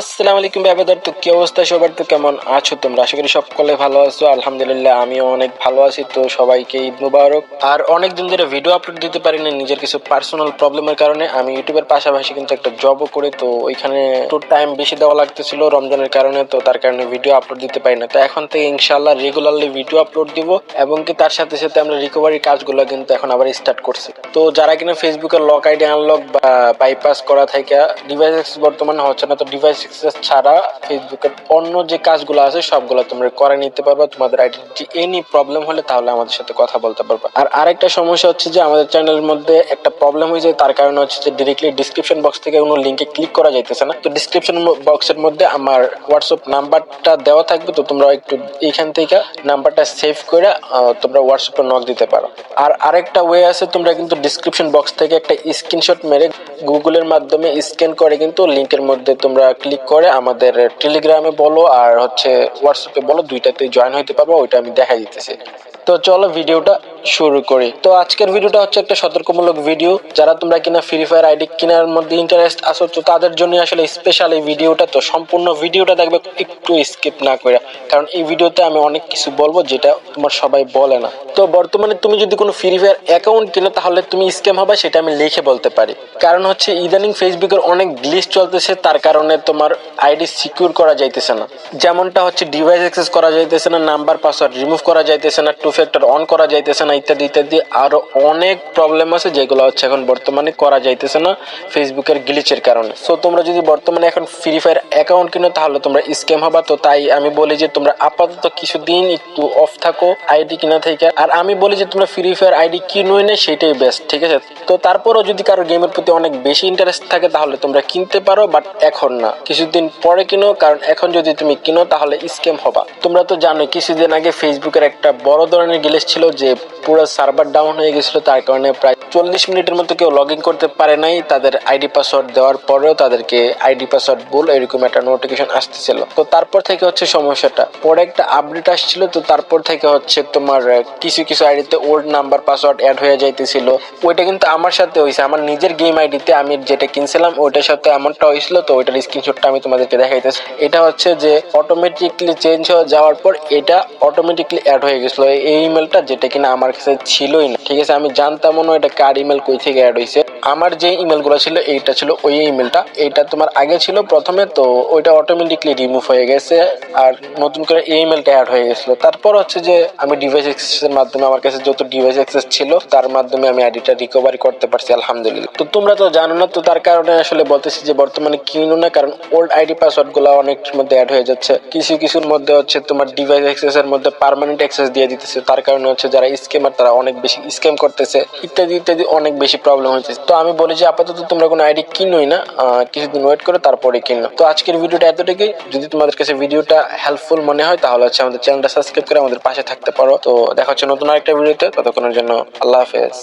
আসসালামু আলাইকুম তো কি অবস্থা সবার? তো কেমন আছো তোমরা? আশা করি সকলে ভালো আছো। আলহামদুলিল্লাহ, আমিও অনেক ভালো আছি। তো সবাইকে ঈদ মুবারক। আর অনেক দিন ধরে ভিডিও আপলোড দিতে পারি না নিজের কিছু পার্সোনাল প্রবলেমের কারণে। আমি ইউটিউবের পাশাপাশি কিন্তু একটা জবও করি, তো ওইখানে একটু টাইম বেশি দেওয়া লাগতেছিল রমজানের কারণে, তো তার কারণে ভিডিও আপলোড দিতে পারি না। তো এখন থেকে ইনশাল্লাহ রেগুলারলি ভিডিও আপলোড দিব, এবং কি তার সাথে সাথে আমরা রিকভারি কাজগুলো কিন্তু এখন আবার স্টার্ট করছি। তো যারা কিনা ফেসবুকের লক আইডি আনলক বা বাইপাস করা থেকে ডিভাইস বর্তমানে হচ্ছে না, তো ডিভাইস অ্যাক্সেস ছাড়া ফেসবুকের অন্য যে কাজগুলো আছে, সবগুলো তোমরা করে নিতে পারবে। তোমাদের আইডি এনি প্রবলেম হলে তাহলে আমাদের সাথে কথা বলতে পারবে। আর আরেকটা সমস্যা হচ্ছে যে, আমাদের চ্যানেলের মধ্যে একটা প্রবলেম হয়ে যায়, তার কারণে হচ্ছে যে ডিরেক্টলি ডিসক্রিপশন বক্স থেকে কোনো লিঙ্কে ক্লিক করা যাইতেছে না। তো ডিসক্রিপশন বক্সের মধ্যে আমার হোয়াটসঅ্যাপ নাম্বারটা দেওয়া থাকবে, তো তোমরা একটু এইখান থেকে নাম্বারটা সেভ করে তোমরা হোয়াটসঅ্যাপে নক দিতে পারো। আর আরেকটা ওয়ে আছে, তোমরা কিন্তু ডিসক্রিপশন বক্স থেকে একটা স্ক্রিনশট মেরে গুগলের মাধ্যমে স্ক্যান করে কিন্তু লিঙ্কের মধ্যে তোমরা ক্লিক করে আমাদের টেলিগ্রামে বলো আর হচ্ছে হোয়াটসঅ্যাপে বলো দুইটাতে জয়েন হইতে পারব, ওইটা আমি দেখাই দিতেছি। তো চলো ভিডিওটা শুরু করি। তো আজকের ভিডিওটা হচ্ছে একটা সতর্কমূলক ভিডিও। যারা তোমরা কিনা ফ্রি ফায়ার আইডি কেনার মধ্যে ইন্টারেস্ট আসো তো তাদের জন্য আসলে স্পেশাল এই ভিডিওটা। তো সম্পূর্ণ ভিডিওটা দেখবে একটু স্কিপ না করে। কারণ এই ভিডিওতে আমি অনেক কিছু বলব যেটা তোমার সবাই বলে না। তো বর্তমানে তুমি যদি কোনো ফ্রি ফায়ার অ্যাকাউন্ট কিনো, তাহলে তুমি স্ক্যাম হবে, সেটা আমি লিখে বলতে পারি। কারণ হচ্ছে ইদানিং ফেসবুকের অনেক গ্লিচ চলতেছে, তার কারণে তোমার আইডি সিকিউর করা যাইতেছে না। যেমনটা হচ্ছে ডিভাইস অ্যাক্সেস করা যাইতেছে না নাম্বার পাসওয়ার্ড রিমুভ করা যাইতেছে না টু ফ্যাক্টর অন করা যাইতেছে না ইত্যাদি ইত্যাদি আরও অনেক প্রবলেম আছে যেগুলো হচ্ছে এখন বর্তমানে করা যাইতেছে না ফেসবুকের গ্লিচের কারণে। সো তোমরা যদি বর্তমানে এখন ফ্রি ফায়ার অ্যাকাউন্ট কিনো, তাহলে তোমরা স্ক্যাম হবা। তো তাই আমি বলি যে, তোমরা আপাতত কিছুদিন একটু অফ থাকো আইডি কিনা থেকে। আর আমি বলি যে, তোমরা ফ্রি ফায়ার আইডি কিনোই না, সেটাই বেস্ট ঠিক আছে? তো তারপরও যদি কারও গেমের প্রতি অনেক বেশি ইন্টারেস্ট থাকে, তাহলে তোমরা কিনতে পারো বাট এখন না। কিছুদিন পরে কিনো, কারণ এখন যদি তুমি কিনো, তাহলে স্ক্যাম হবা। তোমরা তো জানো কিছুদিন আগে ফেসবুকের একটা বড় ধরনের গিলেস ছিল যে পুরো সার্ভার ডাউন হয়ে গেছিল, তার কারণে প্রায় চল্লিশ মিনিটের মতো কেউ লগ ইন করতে পারে নাই। তাদের আইডি পাসওয়ার্ড দেওয়ার পরেও তাদেরকে আইডি পাসওয়ার্ড ভুল এরকম একটা নোটিফিকেশন আসতেছিল। তো তারপর থেকে হচ্ছে সমস্যাটা। পরে একটা আপডেট আসছিল, তো তারপর থেকে হচ্ছে তোমার কিছু কিছু আইডিতে ওল্ড নাম্বার পাসওয়ার্ড অ্যাড হয়ে যাইতেছিল। ওইটা কিন্তু আমার সাথে হয়েছে আমার নিজের গেম আইডিতে আমি যেটা কিনছিলাম, ওইটার সাথে এমনটা হয়েছিল তো ওইটার স্ক্রিনশটটা আমি তোমাদেরকে দেখাইতেছি। এটা হচ্ছে যে অটোমেটিকলি চেঞ্জ হয়ে যাওয়ার পর এটা অটোমেটিকলি অ্যাড হয়ে গেছিল। এই ইমেলটা যেটা কিনা আমার কাছে ছিলই না। ঠিক আছে, আমি জানতামও না এটা কার ইমেল কই থেকে অ্যাড হয়েছে আমার যে ইমেলগুলো ছিল, এইটা ছিল ওই ইমেলটা এইটা তোমার আগে ছিল প্রথমে, তো ওইটা অটোমেটিকলি রিমুভ হয়ে গেছে আর নতুন করে এই ইমেলটা অ্যাড হয়ে গেছিল। তারপর হচ্ছে যে আমি ডিভাইস অ্যাক্সেসের মাধ্যমে, আমার কাছে যত ডিভাইস অ্যাক্সেস ছিল, তার মাধ্যমে আমি আইডিটা রিকভারি করতে পারছি, আলহামদুলিল্লাহ। তো তোমরা তো জানো না, তো তার কারণে আসলে বলতেছি যে বর্তমানে কিনো না, কারণ ওল্ড আইডি পাসওয়ার্ডগুলো অনেক মধ্যে অ্যাড হয়ে যাচ্ছে। কিছু, কিছুর মধ্যে হচ্ছে তোমার ডিভাইস অ্যাক্সেস এর মধ্যে পার্মানেন্ট অ্যাক্সেস দিয়ে দিতেছে। তার কারণে হচ্ছে যারা স্ক্যামার তারা অনেক বেশি স্ক্যাম করতেছে, ইত্যাদি ইত্যাদি অনেক বেশি প্রবলেম হয়েছে তো আমি বলি যে, আপাতত তোমরা কোনো আইডি কিনোই না কিছুদিন ওয়েট করো তারপরে কিনো তো আজকের ভিডিওটা এতটুকুই। যদি তোমাদের কাছে ভিডিওটা হেল্পফুল মনে হয়, তাহলে হচ্ছে আমাদের চ্যানেলটা সাবস্ক্রাইব করে আমাদের পাশে থাকতে পারো। তো দেখা হচ্ছে নতুন আরেকটা ভিডিওতে, ততক্ষণের জন্য আল্লাহ হাফেজ।